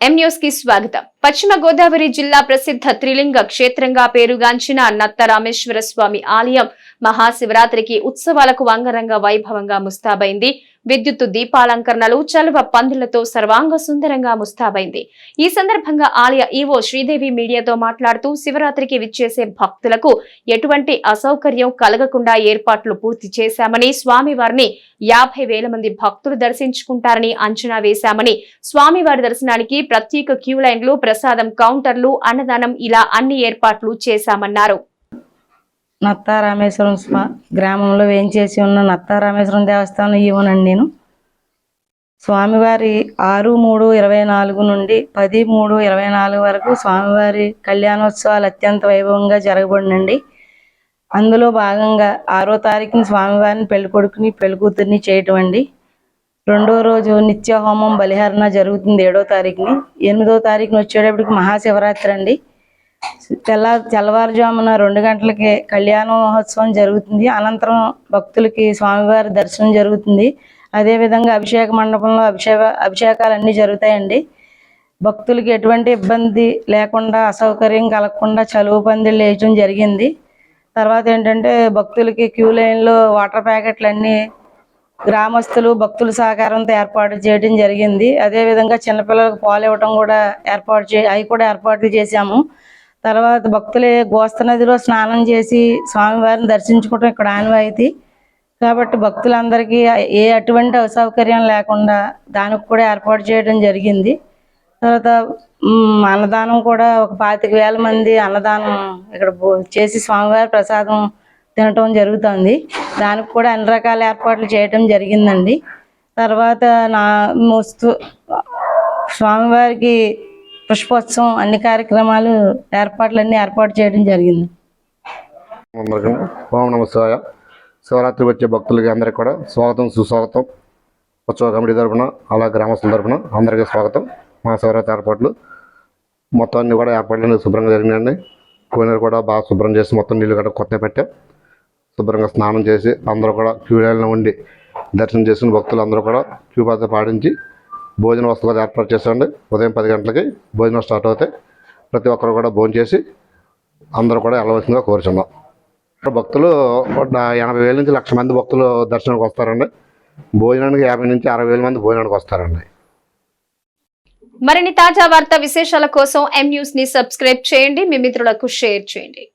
ఎం న్యూస్కి స్వాగతం. పశ్చిమ గోదావరి జిల్లా ప్రసిద్ధ త్రిలింగ క్షేత్రంగా పేరుగాంచిన నత్త రామేశ్వర స్వామి ఆలయం మహాశివరాత్రికి ఉత్సవాలకు అంగరంగ వైభవంగా ముస్తాబైంది. విద్యుత్తు దీపాలంకరణలు చలువ పందులతో సర్వాంగ సుందరంగా ముస్తాబైంది. ఈ సందర్భంగా ఆలయ ఈవో శ్రీదేవి మీడియాతో మాట్లాడుతూ శివరాత్రికి విచ్చేసే భక్తులకు ఎటువంటి అసౌకర్యం కలగకుండా ఏర్పాట్లు పూర్తి చేశామని స్వామివారిని యాభై వేల మంది భక్తులు దర్శించుకుంటారని అంచనా వేశామని స్వామివారి దర్శనానికి ప్రత్యేక క్యూ లైన్లు ప్రసాదం కౌంటర్లు అన్నదానం ఇలా అన్ని ఏర్పాట్లు చేశామన్నారు. నత్తా రామేశ్వరం స్వా గ్రామంలో వేంచేసి ఉన్న నత్తా రామేశ్వరం దేవస్థానం ఇవ్వనండి నేను. స్వామివారి ఆరు మూడు ఇరవై నాలుగు నుండి పది మూడు ఇరవై నాలుగు వరకు స్వామివారి కళ్యాణోత్సవాలు అత్యంత వైభవంగా జరగబడినండి. అందులో భాగంగా ఆరో తారీఖున స్వామివారిని పెళ్ళి కొడుకుని పెళ్ళి కూతుర్ని చేయటం అండి. రెండో రోజు నిత్య హోమం బలిహరణ జరుగుతుంది ఏడో తారీఖుని. ఎనిమిదో తారీఖున వచ్చేటప్పటికి మహాశివరాత్రి అండి. తెల్ల తెల్లవారుజామున రెండు గంటలకి కళ్యాణ మహోత్సవం జరుగుతుంది. అనంతరం భక్తులకి స్వామివారి దర్శనం జరుగుతుంది. అదేవిధంగా అభిషేక మండపంలో అభిషేక అభిషేకాలు అన్నీ జరుగుతాయండి. భక్తులకి ఎటువంటి ఇబ్బంది లేకుండా అసౌకర్యం కలగకుండా చలువు పందిళ్ళు వేయడం జరిగింది. తర్వాత ఏంటంటే భక్తులకి క్యూ లైన్లో వాటర్ ప్యాకెట్లు అన్నీ గ్రామస్తులు భక్తుల సహకారంతో ఏర్పాటు చేయడం జరిగింది. అదేవిధంగా చిన్నపిల్లలకు పాలు ఇవ్వటం కూడా ఏర్పాటు చే అవి కూడా ఏర్పాట్లు చేశాము. తర్వాత భక్తులే గోస్త నదిలో స్నానం చేసి స్వామివారిని దర్శించుకోవటం ఇక్కడ ఆనవాయితీ. కాబట్టి భక్తులందరికీ ఏ అటువంటి అసౌకర్యం లేకుండా దానికి కూడా ఏర్పాటు చేయడం జరిగింది. తర్వాత అన్నదానం కూడా ఒక పాతిక వేల మంది అన్నదానం ఇక్కడ చేసి స్వామివారి ప్రసాదం తినటం జరుగుతుంది. దానికి కూడా అన్ని రకాల ఏర్పాట్లు చేయటం జరిగిందండి. తర్వాత నా మోస్తు స్వామివారికి పుష్పోత్సవం అన్ని కార్యక్రమాలు ఏర్పాట్లన్నీ ఏర్పాటు చేయడం జరిగింది. అందరికీ ఓం నమ శివాయ. శివరాత్రికి వచ్చే భక్తులకి అందరికీ కూడా స్వాగతం సుస్వాగతం. ఉత్సవ కమిటీ తరఫున అలా గ్రామస్తుల తరఫున అందరికీ స్వాగతం. మా శివరాత్రి ఏర్పాట్లు మొత్తం అన్ని కూడా ఏర్పాట్లు శుభ్రంగా జరిగినాయండి. కోనేరు కూడా బాగా శుభ్రం చేసి మొత్తం నీళ్ళు కూడా కొత్త పెట్టాం. శుభ్రంగా స్నానం చేసి అందరూ కూడా క్యూ లైన్లో ఉండి దర్శనం చేసుకుని భక్తులు అందరూ కూడా క్యూ పద్ధతి పాటించి భోజన వసతులు ఏర్పాటు చేసేయండి. ఉదయం పది గంటలకి భోజనం స్టార్ట్ అవుతాయి ప్రతి ఒక్కరు కూడా భోజనం చేసి అందరూ కూడా వెళ్ళవలసిందిగా కోరుచున్నాం. భక్తులు ఒక ఎనభై వేల నుంచి లక్ష మంది భక్తులు దర్శనానికి వస్తారండి. భోజనానికి యాభై నుంచి అరవై వేల మంది భోజనానికి వస్తారండి. మరిన్ని తాజా వార్త విశేషాల కోసం ఎం న్యూస్ని సబ్స్క్రైబ్ చేయండి. మీ మిత్రులకు షేర్ చేయండి.